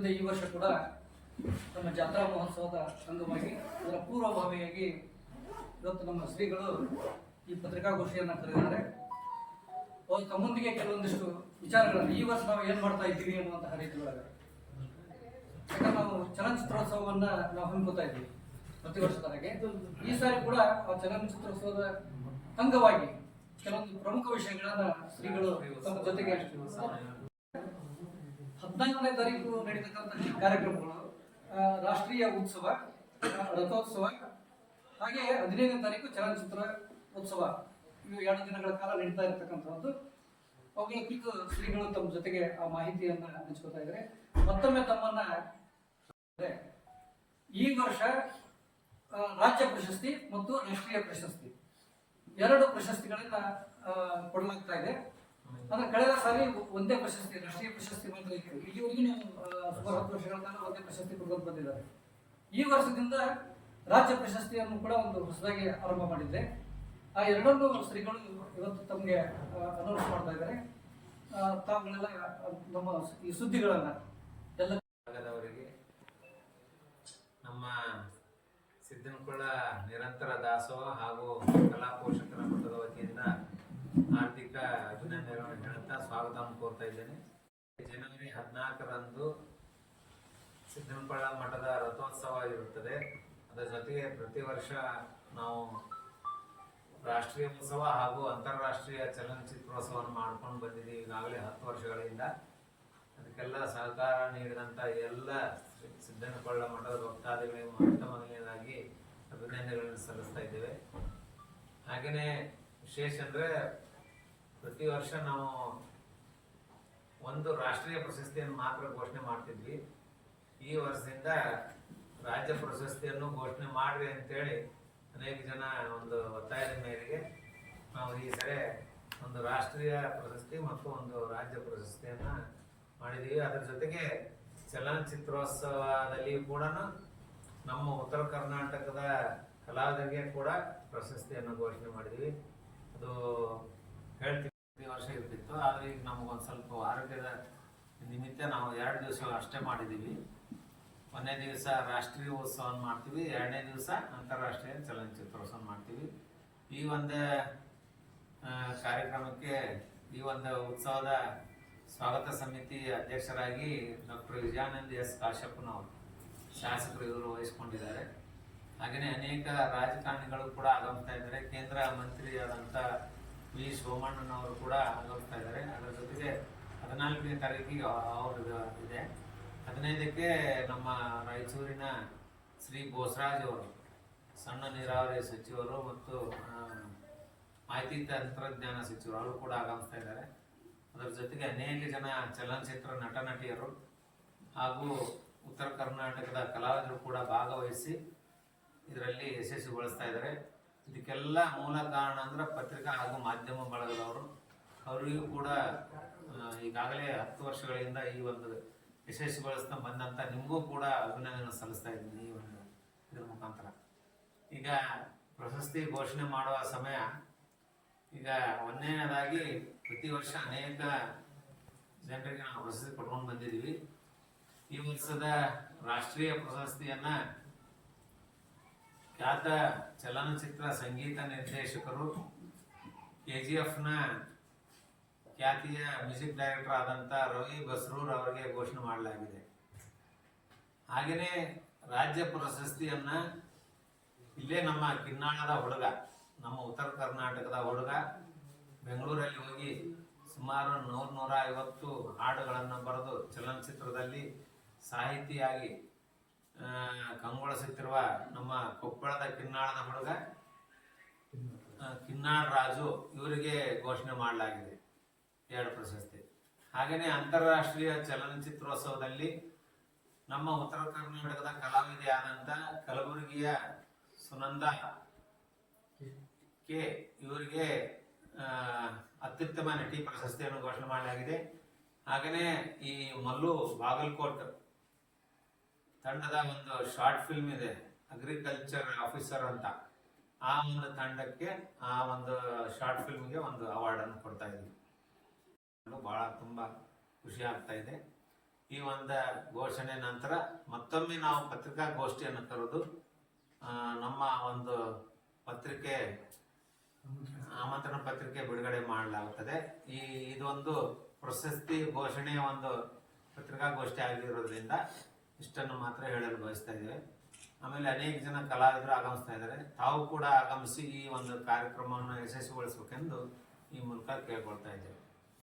ಪ್ರತಿ ಈ ವರ್ಷ ಕೂಡ ನಮ್ಮ ಜಾತ್ರಾ ಮಹೋತ್ಸವದ ಅಂಗವಾಗಿ ಅದರ ಪೂರ್ವಭಾವಿಯಾಗಿ ಇವತ್ತು ನಮ್ಮ ಶ್ರೀಗಳು ಈ ಪತ್ರಿಕಾಗೋಷ್ಠಿಯನ್ನು ಕರೆದಿದ್ದಾರೆ. ಅವರು ತಮ್ಮೊಂದಿಗೆ ಕೆಲವೊಂದಿಷ್ಟು ವಿಚಾರಗಳನ್ನು ಈ ವರ್ಷ ನಾವು ಏನು ಮಾಡ್ತಾ ಇದ್ದೀವಿ ಅನ್ನುವಂತಹ ರೀತಿಯೊಳಗೆ. ಯಾಕಂದ್ರೆ ನಾವು ಚಲನಚಿತ್ರೋತ್ಸವವನ್ನ ನಾವು ಹಮ್ಮಿಕೊತಾ ಇದ್ವಿ ಪ್ರತಿ ವರ್ಷದವರೆಗೆ ಈ ಸಾರಿ ಕೂಡ ಆ ಚಲನಚಿತ್ರೋತ್ಸವದ ಅಂಗವಾಗಿ ಕೆಲವೊಂದು ಪ್ರಮುಖ ವಿಷಯಗಳನ್ನ ಶ್ರೀಗಳು ತಮ್ಮ ಜೊತೆಗೆ ಹದಿನಾಲ್ಕನೇ ತಾರೀಕು ನಡೀತಕ್ಕಂಥ ಕಾರ್ಯಕ್ರಮಗಳು ರಾಷ್ಟ್ರೀಯ ಉತ್ಸವ ರಥೋತ್ಸವ ಹಾಗೆ ಹದಿನೈದನೇ ತಾರೀಕು ಚಲನಚಿತ್ರ ಉತ್ಸವ. ಇವು ಎರಡು ದಿನಗಳ ಕಾಲ ನಡೀತಾ ಇರತಕ್ಕಂಥದ್ದು ಅವುಗಳ ಕುರಿತು ಶ್ರೀಗಳು ತಮ್ಮ ಜೊತೆಗೆ ಆ ಮಾಹಿತಿಯನ್ನ ಹಂಚ್ಕೋತಾ ಇದ್ದಾರೆ. ಮತ್ತೊಮ್ಮೆ ತಮ್ಮನ್ನ ಈ ವರ್ಷ ರಾಜ್ಯ ಪ್ರಶಸ್ತಿ ಮತ್ತು ರಾಷ್ಟ್ರೀಯ ಪ್ರಶಸ್ತಿ. ಎರಡು ಪ್ರಶಸ್ತಿಗಳನ್ನ ಕೊಡಲಾಗ್ತಾ ಇದೆ. ಅಂದ್ರೆ ಕಳೆದ ಸಾರಿ ಒಂದೇ ಪ್ರಶಸ್ತಿ, ರಾಷ್ಟ್ರೀಯ ಪ್ರಶಸ್ತಿ ಇತ್ತು ಇಲ್ಲಿವರೆಗೂ ನೀವು ಸುಮಾರು ಹತ್ತು ವರ್ಷಗಳ ಕಾಲ ಒಂದೇ ಪ್ರಶಸ್ತಿ ಕೊಡ್ಕೊಂಡು ಬಂದಿದ್ದಾರೆ. ಈ ವರ್ಷದಿಂದ ರಾಜ್ಯ ಪ್ರಶಸ್ತಿಯನ್ನು ಕೂಡ ಒಂದು ಹೊಸದಾಗಿ ಆರಂಭ ಮಾಡಿದ್ದೆ. ಆ ಎರಡನ್ನು ಶ್ರೀಗಳು ಇವತ್ತು ತಮಗೆ ಅನೌನ್ಸ್ ಮಾಡ್ತಾ ಇದ್ದಾರೆ. ತಾವುಗಳೆಲ್ಲ ನಮ್ಮ ಈ ಸುದ್ದಿಗಳನ್ನ ಎಲ್ಲ ನಮ್ಮ ಸಿದ್ದನಕೊಳ್ಳ ನಿರಂತರ ದಾಸೋಹ ಹಾಗೂ ಕಲಾ ಪೋಷಕರ ಮಠದ ವತಿಯಿಂದ ಆರ್ಥಿಕ ಅಭಿನಂದನೆಗಳನ್ನು ಹೇಳುತ್ತಾ ಸ್ವಾಗತವನ್ನು ಕೋರ್ತಾ ಇದ್ದೇನೆ ಜನವರಿ ಹದಿನಾಲ್ಕರಂದು ಸಿದ್ದನಕೊಳ್ಳ ಮಠದ ರಥೋತ್ಸವ ಇರುತ್ತದೆ. ಅದರ ಜೊತೆಗೆ ಪ್ರತಿ ವರ್ಷ ನಾವು ರಾಷ್ಟ್ರೀಯ ಉತ್ಸವ ಹಾಗೂ ಅಂತಾರಾಷ್ಟ್ರೀಯ ಚಲನಚಿತ್ರೋತ್ಸವವನ್ನು ಮಾಡ್ಕೊಂಡು ಬಂದಿದ್ದೀವಿ ಈಗಾಗಲೇ ಹತ್ತು ವರ್ಷಗಳಿಂದ. ಅದಕ್ಕೆಲ್ಲ ಸಹಕಾರ ನೀಡಿದಂಥ ಎಲ್ಲ ಸಿದ್ದನಪಳ್ಳ ಮಠದ ಭಕ್ತಾದಿಗಳಿಗೆ ಮೊಟ್ಟ ಮೊದಲನೇದಾಗಿ ಅಭಿನಂದನೆಗಳನ್ನು ಸಲ್ಲಿಸ್ತಾ ಇದ್ದೇವೆ. ಹಾಗೆಯೇ ವಿಶೇಷ ಅಂದರೆ ಪ್ರತಿ ವರ್ಷ ನಾವು ಒಂದು ರಾಷ್ಟ್ರೀಯ ಪ್ರಶಸ್ತಿಯನ್ನು ಮಾತ್ರ ಘೋಷಣೆ ಮಾಡ್ತಿದ್ವಿ. ಈ ವರ್ಷದಿಂದ ರಾಜ್ಯ ಪ್ರಶಸ್ತಿಯನ್ನು ಘೋಷಣೆ ಮಾಡ್ರಿ ಅಂತೇಳಿ ಅನೇಕ ಜನ ಒಂದು ಒತ್ತಾಯದ ಮೇರೆಗೆ ನಾವು ಈ ಸರಿ ಒಂದು ರಾಷ್ಟ್ರೀಯ ಪ್ರಶಸ್ತಿ ಮತ್ತು ಒಂದು ರಾಜ್ಯ ಪ್ರಶಸ್ತಿಯನ್ನು ಮಾಡಿದ್ದೀವಿ ಅದರ ಜೊತೆಗೆ ಚಲನಚಿತ್ರೋತ್ಸವದಲ್ಲಿಯೂ ಕೂಡ ನಮ್ಮ ಉತ್ತರ ಕರ್ನಾಟಕದ ಕಲಾವಿದರಿಗೆ ಕೂಡ ಪ್ರಶಸ್ತಿಯನ್ನು ಘೋಷಣೆ ಮಾಡಿದ್ವಿ. ಅದು ಹೇಳ್ತೀವಿ ವರ್ಷ ಇರ್ತಿತ್ತು, ಆದರೆ ಈಗ ನಮಗೊಂದು ಸ್ವಲ್ಪ ಆರೋಗ್ಯದ ನಿಮಿತ್ತ ನಾವು ಎರಡು ದಿವಸ ಅಷ್ಟೇ ಮಾಡಿದ್ದೀವಿ ಒಂದನೇ ದಿವಸ ರಾಷ್ಟ್ರೀಯ ಉತ್ಸವವನ್ನು ಮಾಡ್ತೀವಿ, ಎರಡನೇ ದಿವಸ ಅಂತಾರಾಷ್ಟ್ರೀಯ ಚಲನಚಿತ್ರೋತ್ಸವ ಮಾಡ್ತೀವಿ. ಈ ಒಂದು ಕಾರ್ಯಕ್ರಮಕ್ಕೆ ಈ ಒಂದು ಉತ್ಸವದ ಸ್ವಾಗತ ಸಮಿತಿ ಅಧ್ಯಕ್ಷರಾಗಿ ಡಾಕ್ಟರ್ ವಿಜಯಾನಂದ್ ಎಸ್ ಕಾಶ್ಯಪ್ಪನವರು ಶಾಸಕರು ಇವರು ವಹಿಸ್ಕೊಂಡಿದ್ದಾರೆ. ಹಾಗೆಯೇ ಅನೇಕ ರಾಜಕಾರಣಿಗಳು ಕೂಡ ಆಗಮಿಸ್ತಾ ಇದ್ದಾರೆ. ಕೇಂದ್ರ ಮಂತ್ರಿಯಾದಂಥ ವಿ ಸೋಮಣ್ಣನವರು ಕೂಡ ಆಗಮಿಸ್ತಾ ಇದ್ದಾರೆ. ಅದರ ಜೊತೆಗೆ ಹದಿನಾಲ್ಕನೇ ತಾರೀಕಿಗೆ ಅವ್ರದ್ದು ಇದೆ. ಹದಿನೈದಕ್ಕೆ ನಮ್ಮ ರಾಯಚೂರಿನ ಶ್ರೀ ಬೋಸರಾಜ್ ಅವರು, ಸಣ್ಣ ನೀರಾವರಿ ಸಚಿವರು ಮತ್ತು ಮಾಹಿತಿ ತಂತ್ರಜ್ಞಾನ ಸಚಿವರು ಅವರು ಕೂಡ ಆಗಮಿಸ್ತಾ ಇದ್ದಾರೆ. ಅದರ ಜೊತೆಗೆ ಅನೇಕ ಜನ ಚಲನಚಿತ್ರ ನಟ ನಟಿಯರು ಹಾಗೂ ಉತ್ತರ ಕರ್ನಾಟಕದ ಕಲಾವಿದರು ಕೂಡ ಭಾಗವಹಿಸಿ ಇದರಲ್ಲಿ ಯಶಸ್ವಿಗೊಳಿಸ್ತಾ ಇದ್ದಾರೆ. ಇದಕ್ಕೆಲ್ಲ ಮೂಲ ಕಾರಣ ಅಂದ್ರೆ ಪತ್ರಿಕಾ ಹಾಗೂ ಮಾಧ್ಯಮ ಬಳಗದವರು. ಅವರಿಗೂ ಕೂಡ ಈಗಾಗಲೇ ಹತ್ತು ವರ್ಷಗಳಿಂದ ಈ ಒಂದು ಯಶಸ್ವಿಗೊಳಿಸ್ತಾ ಬಂದಂತ ನಿಮಗೂ ಕೂಡ ಅಭಿನಂದನೆ ಸಲ್ಲಿಸ್ತಾ ಇದ್ದೀನಿ ಈ ಒಂದು ಇದ್ರ ಮುಖಾಂತರ. ಈಗ ಪ್ರಶಸ್ತಿ ಘೋಷಣೆ ಮಾಡುವ ಸಮಯ. ಈಗ ಒಂದನೇದಾಗಿ ಪ್ರತಿ ವರ್ಷ ಅನೇಕ ಜನರಿಗೆ ನಾವು ಪ್ರಶಸ್ತಿ ಕೊಟ್ಕೊಂಡು ಬಂದಿದ್ದೀವಿ. ಈ ವರ್ಷದ ರಾಷ್ಟ್ರೀಯ ಪ್ರಶಸ್ತಿಯನ್ನ ಖ್ಯಾತ ಚಲನಚಿತ್ರ ಸಂಗೀತ ನಿರ್ದೇಶಕರು ಕೆ ಜಿ ಎಫ್ನ ಖ್ಯಾತಿಯ ಮ್ಯೂಸಿಕ್ ಡೈರೆಕ್ಟರ್ ಆದಂಥ ರವಿ ಬಸ್ರೂರ್ ಅವರಿಗೆ ಘೋಷಣೆ ಮಾಡಲಾಗಿದೆ. ಹಾಗೆಯೇ ರಾಜ್ಯ ಪ್ರಶಸ್ತಿಯನ್ನು ಇಲ್ಲೇ ನಮ್ಮ ಕಿನ್ನಾಳದ ಹುಡುಗ, ನಮ್ಮ ಉತ್ತರ ಕರ್ನಾಟಕದ ಹುಡುಗ, ಬೆಂಗಳೂರಲ್ಲಿ ಹೋಗಿ ಸುಮಾರು ನೂರ ನೂರ ಐವತ್ತು ಹಾಡುಗಳನ್ನು ಬರೆದು ಚಲನಚಿತ್ರದಲ್ಲಿ ಸಾಹಿತಿಯಾಗಿ ಕಂಗೊಳಿಸುತ್ತಿರುವ ನಮ್ಮ ಕೊಪ್ಪಳದ ಕಿನ್ನಾಳದ ಹುಡುಗ ಕಿನ್ನಾಳ ರಾಜು, ಇವರಿಗೆ ಘೋಷಣೆ ಮಾಡಲಾಗಿದೆ. ಎರಡು ಪ್ರಶಸ್ತಿ. ಹಾಗೆಯೇ ಅಂತಾರಾಷ್ಟ್ರೀಯ ಚಲನಚಿತ್ರೋತ್ಸವದಲ್ಲಿ ನಮ್ಮ ಉತ್ತರ ಕರ್ನಾಟಕದ ಕಲಾವಿದೆಯಾದಂಥ ಕಲಬುರಗಿಯ ಸುನಂದ ಕೆ ಇವರಿಗೆ ಅತ್ಯುತ್ತಮ ನಟಿ ಪ್ರಶಸ್ತಿಯನ್ನು ಘೋಷಣೆ ಮಾಡಲಾಗಿದೆ. ಹಾಗೆಯೇ ಈ ಮಲ್ಲು ಬಾಗಲಕೋಟ್ ತಂಡದ ಒಂದು ಶಾರ್ಟ್ ಫಿಲ್ಮ್ ಇದೆ ಅಗ್ರಿಕಲ್ಚರ್ ಆಫೀಸರ್ ಅಂತ. ಆ ಒಂದು ತಂಡಕ್ಕೆ ಆ ಒಂದು ಶಾರ್ಟ್ ಫಿಲ್ಮ್ಗೆ ಒಂದು ಅವಾರ್ಡ್ ಅನ್ನು ಕೊಡ್ತಾ ಇದ್ದೀವಿ. ಬಹಳ ತುಂಬಾ ಖುಷಿ ಆಗ್ತಾ ಇದೆ. ಈ ಒಂದು ಘೋಷಣೆ ನಂತರ ಮತ್ತೊಮ್ಮೆ ನಾವು ಪತ್ರಿಕಾಗೋಷ್ಠಿಯನ್ನು ಕರೆದು ನಮ್ಮ ಒಂದು ಪತ್ರಿಕೆ, ಆಮಂತ್ರಣ ಪತ್ರಿಕೆ ಬಿಡುಗಡೆ ಮಾಡಲಾಗುತ್ತದೆ. ಈ, ಇದೊಂದು ಪ್ರಶಸ್ತಿ ಘೋಷಣೆಯ ಒಂದು ಪತ್ರಿಕಾಗೋಷ್ಠಿ ಆಗಿರೋದ್ರಿಂದ ಇಷ್ಟನ್ನು ಮಾತ್ರ ಹೇಳಲು ಬಯಸ್ತಾ ಇದ್ದೇವೆ. ಆಮೇಲೆ ಅನೇಕ ಜನ ಕಲಾವಿದರು ಆಗಮಿಸ್ತಾ ಇದ್ದಾರೆ. ತಾವು ಕೂಡ ಆಗಮಿಸಿ ಈ ಒಂದು ಕಾರ್ಯಕ್ರಮವನ್ನು ಯಶಸ್ವಿಗೊಳಿಸಬೇಕೆಂದು ಈ ಮೂಲಕ ಕೇಳ್ಕೊಳ್ತಾ ಇದ್ದೇವೆ.